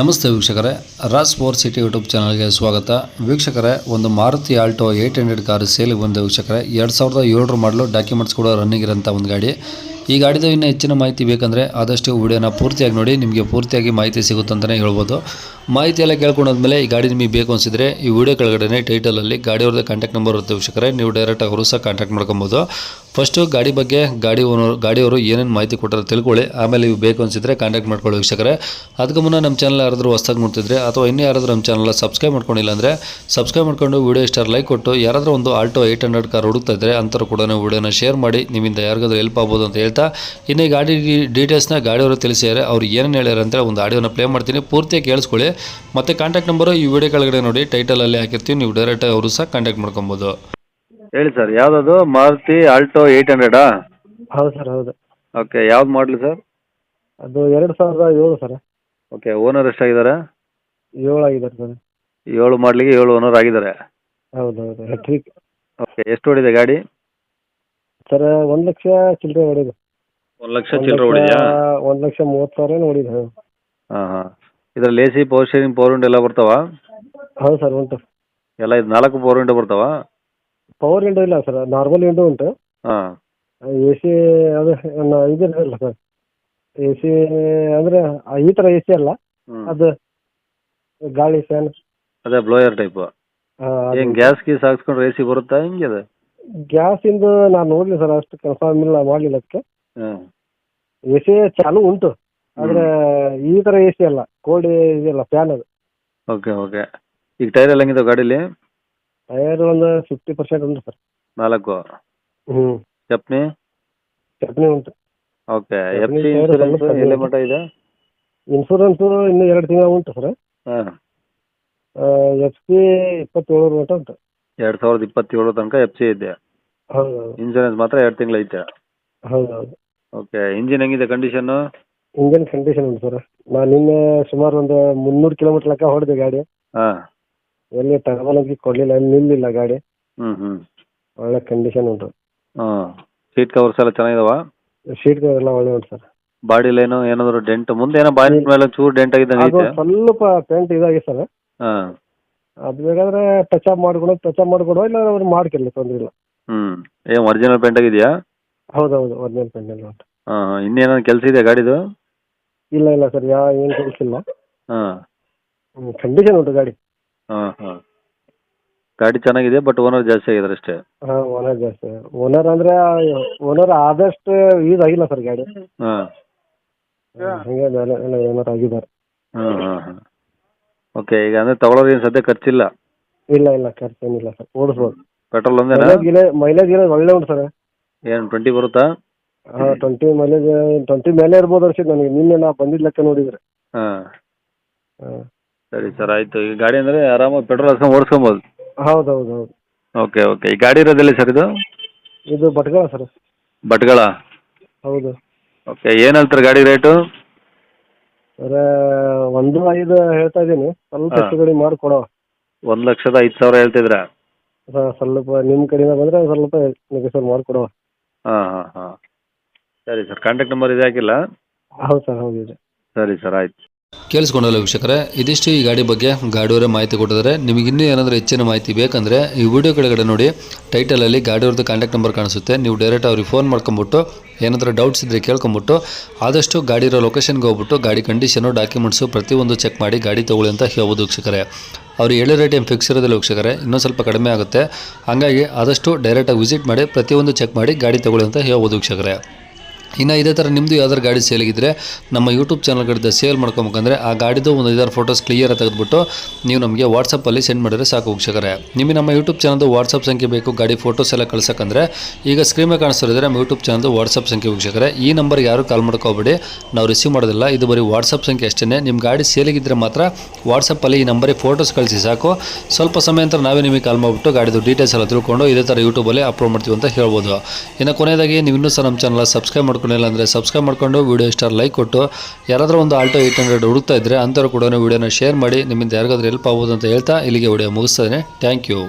ನಮಸ್ತೆ ವೀಕ್ಷಕರೇ Raj four city YouTube ಚಾನಲ್ಗೆ ಸ್ವಾಗತ. ವೀಕ್ಷಕರೇ, ಒಂದು Maruti Alto eight hundred car ಸೇಲಿಗೆ ಬಂದ ವೀಕ್ಷಕರೇ, ಎರಡು ಸಾವಿರದ ಏಳರ ಮಾಡಲು ಡಾಕ್ಯುಮೆಂಟ್ಸ್ ಕೂಡ ರನ್ನಿಂಗ್ ಇರೋಂಥ ಒಂದು ಗಾಡಿ. ಈ ಗಾಡಿದು ಇನ್ನೂ ಹೆಚ್ಚಿನ ಮಾಹಿತಿ ಬೇಕಂದರೆ ಆದಷ್ಟು ವಿಡಿಯೋನ ಪೂರ್ತಿಯಾಗಿ ನೋಡಿ, ನಿಮಗೆ ಪೂರ್ತಿಯಾಗಿ ಮಾಹಿತಿ ಸಿಗುತ್ತೆ ಅಂತಲೇ ಹೇಳ್ಬೋದು. ಮಾಹಿತಿ ಎಲ್ಲ ಕೇಳ್ಕೊಂಡಾದ್ಮೇಲೆ ಈ ಗಾಡಿ ನಿಮಗೆ ಬೇಕು ಅನಿಸಿದರೆ ಈ ವಿಡಿಯೋ ಕೆಳಗಡೆ ಟೈಟಲಲ್ಲಿ ಗಾಡಿಯವ್ರದ್ದು ಕಾಂಟ್ಯಾಕ್ಟ್ ನಂಬರ್ ಇರುತ್ತೆ ವೀಕ್ಷಕರೇ, ನೀವು ಡೈರೆಕ್ಟಾಗಿ ಅವರು ಸಹ ಕಾಂಟ್ಯಾಕ್ಟ್ ಮಾಡ್ಕೊಬೋದು. ಫಸ್ಟು ಗಾಡಿ ಬಗ್ಗೆ ಗಾಡಿ ಓನರ್ ಗಾಡಿಯವರು ಏನೇನು ಮಾಹಿತಿ ಕೊಟ್ಟಾರೆ ತಿಳ್ಕೊಳ್ಳಿ, ಆಮೇಲೆ ಇವು ಬೇಕು ಅನಿಸಿದರೆ ಕಾಂಟ್ಯಾಕ್ಟ್ ಮಾಡ್ಕೊಳ್ಳಿ ವೀಕ್ಷಕರೇ. ಅದಕ್ಕೂ ಮುನ್ನ ನಮ್ಮ ಚಾನಲ್ ಯಾರಾದರೂ ಹೊಸ್ದಾಗಿ ನೋಡ್ತಿದ್ರೆ ಅಥವಾ ಇನ್ನೂ ಯಾರಾದರೂ ನಮ್ಮ ಚಾನಲ್ ಸಬ್ಸ್ಕ್ರೈಬ್ ಮಾಡ್ಕೊಂಡಿಲ್ಲ ಅಂದರೆ ಸಬ್ಸ್ಕ್ರೈಬ್ ಮಾಡ್ಕೊಂಡು ವಿಡಿಯೋ ಸ್ಟಾರ್ ಲೈಕ್ ಕೊಟ್ಟು, ಯಾರಾದರೂ ಒಂದು ಆಲ್ಟೋ ಏಯ್ಟ್ ಹಂಡ್ರೆಡ್ ಕಾರ್ ಹುಡುಕ್ತಾ ಇದ್ದರೆ ಅಂಥವ್ರು ಕೂಡ ವಿಡಿಯೋನ ಶೇರ್ ಮಾಡಿ, ನಿಮ್ಮಿಂದ ಯಾರಿಗಾದ್ರೂ ಹೆಲ್ಪ್ ಆಗ್ಬೋದು ಅಂತ ಹೇಳ್ತಾ ಇನ್ನು ಈ ಗಾಡಿ ಡೀಟೇಲ್ಸ್ನ ಗಾಡಿಯವರು ತಿಳಿಸಿದ್ದಾರೆ. ಅವ್ರು ಏನೇನು ಹೇಳ್ಯಾರ ಅಂತ ಒಂದು ಆಡಿಯೋನ ಪ್ಲೇ ಮಾಡ್ತೀನಿ. ಪೂರ್ತಿಯಾಗಿ ಕೇಳಿಸ್ಕೊಳ್ಳಿ. ಮತ್ತು ಕಾಂಟ್ಯಾಕ್ಟ್ ನಂಬರು ಈ ವಿಡಿಯೋ ಕೆಳಗಡೆ ನೋಡಿ ಟೈಟಲಲ್ಲಿ ಹಾಕಿರ್ತೀವಿ ನೀವು ಡೈರೆಕ್ಟಾಗಿ ಅವರು ಸಹ ಕಾಂಟ್ಯಾಕ್ಟ್ ಮಾಡ್ಕೊಬೋದು. ಹೇಳಿ ಸರ್ ಯಾವುದದು? ಮಾರುತಿ ಆಲ್ಟೋ ಏಯ್ಟ್ ಹಂಡ್ರೆಡಾ ಹೌದು ಸರ್ ಹೌದು. ಓಕೆ ಯಾವ್ದು ಮಾಡಲಿ ಸರ್? ಅದು ಎರಡು ಸಾವಿರದ ಏಳು ಸರ್. Okay owner ಎಷ್ಟಾಗಿದ್ದಾರೆ? ಏಳು ಆಗಿದ್ದಾರೆ ಸರ್. ಏಳು ಮಾಡಲಿಗೆ ಏಳು ಓನರ್ ಆಗಿದ್ದಾರೆ. ಹೌದು ಹೌದು ಎಲೆಕ್ಟ್ರಿಕ್ ಓಕೆ ಎಷ್ಟು ಹೊಡಿದೆ ಗಾಡಿ? ಸರ್ ಒಂದು ಲಕ್ಷ ಚಿಲ್ಲರೆ ಹೊಡಿದೆ ಒಂದು ಲಕ್ಷ ಚಿಲ್ಲರೆ ಹೊಡಿದೆಯಾ? ಒಂದು ಲಕ್ಷ ಮೂವತ್ತು ಸಾವಿರ ನೋಡಿದ ಹಾಂ. ಹಾಂ ಹಾಂ. ಇದರಲ್ಲಿ A C power sharing power window ಎಲ್ಲ ಬರ್ತಾವ? ಹೌದು ಸರ್ ಉಂಟು. ಎಲ್ಲ ಇದು ನಾಲ್ಕು ಪವರ್ ವಿಂಡೋ ಬರ್ತಾವ? ಪವರ್ ವಿಂಡೋ ಇಲ್ಲ ಸರ್. ನಾರ್ಮಲ್ ವಿಂಡೋ ಉಂಟು. ಹಾಂ. ಎ ಸಿ ಅದು ನ- ಇದಿರಲ್ಲ ಸರ್. ಎಸಿ ಅಂದ್ರೆ ಅಂದರೆ ಈ ತರ ಎಸಿ ಸಿ ಅಲ್ಲ. ಅದು ಗಾಳಿ ಫ್ಯಾನ್ ಅದೇ ಬ್ಲೋಯರ್ ಟೈಪ್ ಏನು ಗ್ಯಾಸ್ ಗೀಸ್ ಹಾಕ್ಸ್ಕೊಂಡ್ರೆ ಎ ಸಿ ಬರುತ್ತಾ? ಹಿಂಗೆ ಅದು? ಗ್ಯಾಸಿಂದು ನಾನು ನೋಡಲಿ ಸರ್. ಅಷ್ಟು ಕನ್ಫರ್ಮ್ ಇಲ್ಲ ಮಾಡಲಿಲ್ಲ ಅದಕ್ಕೆ. ಎ ಸಿ ಚಾಲು ಉಂಟು. ಆದ್ರೆ ಈ ತರ ಎ ಸಿ ಅಲ್ಲ. ಕೋಲ್ಡ್ ಇದೆಯಲ್ಲ ಫ್ಯಾನ್ ಅದು. Okay okay. ಈಗ ಟೈರ್ ಎಲ್ಲ ಹೆಂಗಿದೆ ಗಾಡೀಲಿ? ಟೈರ್ ಒಂದು ಫಿಫ್ಟಿ ಪರ್ಸೆಂಟ್ ಉಂಟು ಸರ್ ನಾಲ್ಕು. ಹ್ಞೂ ಚಪ್ನಿ? ಚಟ್ನಿ ಉಂಟು. ಓಕೆ ಎಫ್ ಸಿ ಇನ್ಸೂರೆನ್ಸ್ ಸ್ವಲ್ಪ ಎಲ್ಲಿ ಮಟ್ಟ ಇದೆ? ಇನ್ಸೂರೆನ್ಸ್ ಇನ್ನೂ ಎರಡು ತಿಂಗಳು ಉಂಟು ಸರ್ ಹಾಂ. ಎಫ್ ಸಿ ಇಪ್ಪತ್ತೇಳು ಮಟ್ಟ ಉಂಟು. ಎರಡು ಸಾವಿರದ ಇಪ್ಪತ್ತೇಳು ತನಕ ಎಫ್ ಸಿ ಇದೆ. ಹೌದು ಇನ್ಸೂರೆನ್ಸ್ ಮಾತ್ರ ಎರಡು ತಿಂಗಳು ಐತೆ. ಹೌದು ಹೌದು ಓಕೆ ಇಂಜಿನ್ ಹೆಂಗಿದೆ ಕಂಡೀಷನ್ ಇಂಜನ್ ಕಂಡೀಷನ್ ಉಂಟು ಸರ್. ನಾನು ನಿನ್ನೆ ಸುಮಾರು ಒಂದು ಮುನ್ನೂರು ಕಿಲೋಮೀಟರ್ ಲೆಕ್ಕ ಹೊಡೆದೆ ಗಾಡಿ. ಹಾಂ. ಎಲ್ಲಿ ತಗೊಳಕ್ಕೆ ಕೊಡಲಿಲ್ಲ ನಿಲ್ಲಿಲ್ಲ ಗಾಡಿ. ಹ್ಞೂ ಹ್ಞೂ ಒಳ್ಳೆ ಕಂಡೀಷನ್ ಉಂಟು. ಹಾಂ. ಸೀಟ್ ಕವರ್ಸ್ ಎಲ್ಲ ಚೆನ್ನಾಗಿದಾವ? ಸೀಟ್ ಎಲ್ಲ ಒಳ್ಳೆ ಉಂಟು ಸರ್. ಬಾಡಿ ಲೈನ್ ಏನಾದರೂ ಡೆಂಟ್ ಮುಂದೆ ಏನೋ ಬಾಡಿ ಮೇಲೆ ಚೂರು ಡೆಂಟ್ ಆಗಿದ್ದಂಗೆ ಅದು ಐತೆ ಸ್ವಲ್ಪ ಪೇಂಟ್ ಇದಾಗಿದೆ ಸರ್. ಹಾಂ. ಅದು ಬೇಕಾದ್ರೆ ಟಚ್ ಅಪ್ ಮಾಡ್ಕೊಡೋ ಟಚ್ ಅಪ್ ಮಾಡ್ಕೊಡೋ ಇಲ್ಲ ಅವ್ರು ಮಾಡ್ಕಿರಲಿ ತೊಂದರೆ ಇಲ್ಲ. ಹ್ಞೂ ಏನು ಒರಿಜಿನಲ್ ಪೇಂಟ್ ಆಗಿದೆಯಾ? ಹೌದು ಹೌದು ಒರಿಜಿನಲ್ ಪೆಂಡಲ್ ನೋಟ್ ಹಾಂ ಇನ್ನೇನಾದ್ರು ಕೆಲಸ ಇದೆ ಗಾಡಿದು? ಇಲ್ಲ ಇಲ್ಲ ಸರ್ ಯಾವ ಏನು ಕೆಲಸಿಲ್ಲ ಹಾಂ. ಕಂಡೀಷನ್ ಉಂಟು ಗಾಡಿ. ಹಾಂ ಹಾಂ. ಗಾಡಿ ಚೆನ್ನಾಗಿದೆ ಬಟ್ ಓನರ್ ಜಾಸ್ತಿ ಆಗಿದ್ದಾರೆ ಅಷ್ಟೇ. ಹಾಂ ಓನರ್ ಜಾಸ್ತಿ. ಓನರ್ ಅಂದ್ರೆ ಓನರ್ ಆದಷ್ಟು ಯೂಸ್ ಆಗಿಲ್ಲ ಸರ್ ಗಾಡಿ. ಹಾಂ. ಹಂಗೆ ಬೇರೆ ಎಲ್ಲ ಓನರ್ ಆಗಿದ್ದಾರೆ. ಹಾಂ ಹಾಂ ಹಾಂ. ಓಕೆ ಈಗ ಅಂದ್ರೆ ತಗೊಳ್ಳೋದು ಏನು ಸದ್ಯ ಖರ್ಚಿಲ್ಲ? ಇಲ್ಲ ಇಲ್ಲ ಖರ್ಚೇನಿಲ್ಲ ಸರ್. ಓಡಿಸ್ಬೋದು. ಪೆಟ್ರೋಲ್ ಒಂದೇನಾ? ಮೈಲೇಜ್ ಗಿಲೆ ಒಳ್ಳೆ ಉಂಟು ಸರ್. ಏನು ಟ್ವೆಂಟಿ ಬರುತ್ತಾ? ಹಾಂ ಟ್ವೆಂಟಿ ಮೈಲೇಜ್ ಟ್ವೆಂಟಿ ಮೇಲೆ ಇರ್ಬೋದು ಅನ್ಸಿದ್ದು ನನಗೆ. ನಿನ್ನೆ ನಾ ಬಂದಿದ್ದ ಲೆಕ್ಕ ನೋಡಿದ್ರೆ. ಹಾಂ. ಹಾಂ. ಸರಿ ಸರ್ ಆಯಿತು. ಈ ಗಾಡಿ ಅಂದರೆ ಆರಾಮಾಗಿ ಪೆಟ್ರೋಲ್ ಹಾಕ್ಸ್ಕೊಂಡು ಓಡಿಸ್ಕೊಬೋದು? ಹೌದು ಹೌದು ಹೌದು ಓಕೆ ಓಕೆ. ಈ ಗಾಡಿ ಇರೋದೆಲ್ಲಿ ಸರ್ ಇದು? ಇದು ಭಟ್ಗಳ ಸರ್. ಭಟ್ಗಳ ಹೌದು. ಓಕೆ ಏನು ಹೇಳ್ತಾರೆ ಗಾಡಿ ರೇಟು? ಸರ ಒಂದು ಐದು ಹೇಳ್ತಾ ಇದ್ದೀನಿ. ಸ್ವಲ್ಪ ಹಾ. ಹೆಚ್ಚು ಕಡಿಮೆ ಮಾಡಿಕೊಡೋ. ಒಂದು ಲಕ್ಷದ ಐದು ಸಾವಿರ ಹೇಳ್ತಿದ್ರಾ ಸ್ವಲ್ಪ ನಿಮ್ಮ ಕಡೆಯಿಂದ ಬಂದರೆ ಸ್ವಲ್ಪ ನೆಗೆಸಲ್ ಮಾಡಿಕೊಡೋ. ಹಾಂ ಹಾಂ ಹಾಂ. ಸರಿ ಸರ್ ಕಾಂಟ್ಯಾಕ್ಟ್ ನಂಬರ್ ಇದೆ ಹಾಕಿಲ್ಲ ಹೌದು ಸರ್ ಹೌದು ಇದೆ ಸರಿ ಸರ್ ಆಯ್ತು. ಕೇಳಿಸ್ಕೊಂಡಲ್ಲ ವೀಕ್ಷಕರೇ, ಇದಿಷ್ಟು ಈ ಗಾಡಿ ಬಗ್ಗೆ ಗಾಡಿಯವರೇ ಮಾಹಿತಿ ಕೊಟ್ಟಿದ್ದಾರೆ. ನಿಮಗೆ ಇನ್ನೂ ಏನಾದರೂ ಹೆಚ್ಚಿನ ಮಾಹಿತಿ ಬೇಕಂದರೆ ಈ ವಿಡಿಯೋ ಕೆಳಗಡೆ ನೋಡಿ ಟೈಟಲಲ್ಲಿ ಗಾಡಿಯವ್ರದ್ದು ಕಾಂಟ್ಯಾಕ್ಟ್ ನಂಬರ್ ಕಾಣಿಸುತ್ತೆ. ನೀವು ಡೈರೆಕ್ಟ್ ಅವ್ರಿಗೆ ಫೋನ್ ಮಾಡ್ಕೊಂಬಿಟ್ಟು, ಏನಾದರೂ ಡೌಟ್ಸ್ ಇದ್ದರೆ ಕೇಳ್ಕೊಂಬಿಟ್ಟು, ಆದಷ್ಟು ಗಾಡಿ ಇರೋ ಲೊಕೇಶನ್ಗೆ ಹೋಗ್ಬಿಟ್ಟು, ಗಾಡಿ ಕಂಡೀಷನು ಡಾಕ್ಯುಮೆಂಟ್ಸು ಪ್ರತಿಯೊಂದು ಚೆಕ್ ಮಾಡಿ ಗಾಡಿ ತೊಗೊಳ್ಳಿ ಅಂತ ಹೇಳ್ಬೋದು ವೀಕ್ಷಕರೇ. ಅವ್ರು ಹೇಳೋ ರೇಟ್ ಏನು ಫಿಕ್ಸ್ ಇರೋದಿಲ್ಲ ವೀಕ್ಷಕರೇ, ಇನ್ನೂ ಸ್ವಲ್ಪ ಕಡಿಮೆ ಆಗುತ್ತೆ. ಹಾಗಾಗಿ ಆದಷ್ಟು ಡೈರೆಕ್ಟಾಗಿ ವಿಸಿಟ್ ಮಾಡಿ, ಪ್ರತಿಯೊಂದು ಚೆಕ್ ಮಾಡಿ ಗಾಡಿ ತೊಗೊಳ್ಳಿ ಅಂತ ಹೇಳ್ಬೋದು ವೀಕ್ಷಕರೇ. ಇನ್ನು ಇದೇ ಥರ ನಿಮ್ಮದು ಯಾವ್ದಾದ್ರು ಗಾಡಿ ಸೇಲಿಗಿದ್ರೆ ನಮ್ಮ ಯೂಟ್ಯೂಬ್ ಚಾನಲ್ ಕಡೆ ಸೇಲ್ ಮಾಡ್ಕೊಬೇಕಂದ್ರೆ ಆ ಗಾಡಿದು ಒಂದು ಐದಾರು ಫೋಟೋಸ್ ಕ್ಲಿಯರ್ ತೆಗೆದುಬಿಟ್ಟು ನೀವು ನಮಗೆ ವಾಟ್ಸಪ್ಪಲ್ಲಿ ಸೆಂಡ್ ಮಾಡಿದರೆ ಸಾಕು ವೀಕ್ಷಕರೇ. ನಿಮಗೆ ನಮ್ಮ ಯೂಟ್ಯೂಬ್ ಚಾನಲ್ದು ವಾಟ್ಸಪ್ ಸಂಖ್ಯೆ ಬೇಕು, ಗಾಡಿ ಫೋಟೋಸ್ ಎಲ್ಲ ಕಳ್ಸೋಕ್ಕಂದ್ರೆ ಈಗ ಸ್ಕ್ರೀನ್ ಮೇಲೆ ಕಾಣಿಸ್ತಿರೋದ್ರೆ ನಮ್ಮ ಯೂಟ್ಯೂಬ್ ಚಾನಲ್ದು ವಾಟ್ಸಪ್ ಸಂಖ್ಯೆ ವೀಕ್ಷಕರೇ. ಈ ನಂಬರ್ ಯಾರು ಕಾಲ್ ಮಾಡ್ಕೋಬೇಡಿ, ನಾವು ರಿಸೀವ್ ಮಾಡೋದಿಲ್ಲ. ಇದು ಬರೀ ವಾಟ್ಸಪ್ ಸಂಖ್ಯೆ ಅಷ್ಟೇ ನಿಮ್ಮ ಗಾಡಿ ಸೇಲಿಗಿದ್ರೆ ಮಾತ್ರ ವಾಟ್ಸಪ್ಪಲ್ಲಿ ಈ ನಂಬರಿಗೆ ಫೋಟೋಸ್ ಕಳಿಸಿ ಸಾಕು. ಸ್ವಲ್ಪ ಸಮಯ ನಂತರ ನಾವೇ ನಿಮಗೆ ಕಾಲ್ ಮಾಡಿಬಿಟ್ಟು ಗಾಡಿದು ಡೀಟೇಲ್ಸ್ ಎಲ್ಲ ತಿಳ್ಕೊಂಡು ಇದೇ ಥರ ಯೂಟ್ಯೂಬಲ್ಲಿ ಅಪ್ಲೋಡ್ ಮಾಡ್ತೀವಿ ಅಂತ ಹೇಳ್ಬೋದು. ಇನ್ನು ಕೊನೆಯದಾಗಿ ನೀವು ಇನ್ನೂ ಸಹ ನಮ್ಮ ಚಾನಲ್ ಸಬ್ಸ್ಕ್ರೈಬ್ ಮಾಡ್ಕೊಂಡಿಲ್ಲ ಅಂದರೆ ಸಬ್ಸ್ಕ್ರೈಬ್ ಮಾಡ್ಕೊಂಡು ವೀಡಿಯೋ ಸ್ಟಾರ್ ಲೈಕ್ ಕೊಟ್ಟು, ಯಾರಾದರೂ ಒಂದು ಆಲ್ಟೋ ಏಯ್ಟ್ ಹಂಡ್ರೆಡ್ ಹುಡುಕ್ತಾ ಇದ್ದರೆ ಅಂಥವ್ರು ಕೂಡ ವೀಡಿಯೋನ ಶೇರ್ ಮಾಡಿ, ನಿಮ್ಮಿಂದ ಯಾರಿಗಾದ್ರೂ ಹೆಲ್ಪ್ ಆಗ್ಬೋದು ಅಂತ ಹೇಳ್ತಾ ಇಲ್ಲಿಗೆ ವಿಡಿಯೋ ಮುಗಿಸ್ತೇನೆ ಥ್ಯಾಂಕ್ ಯು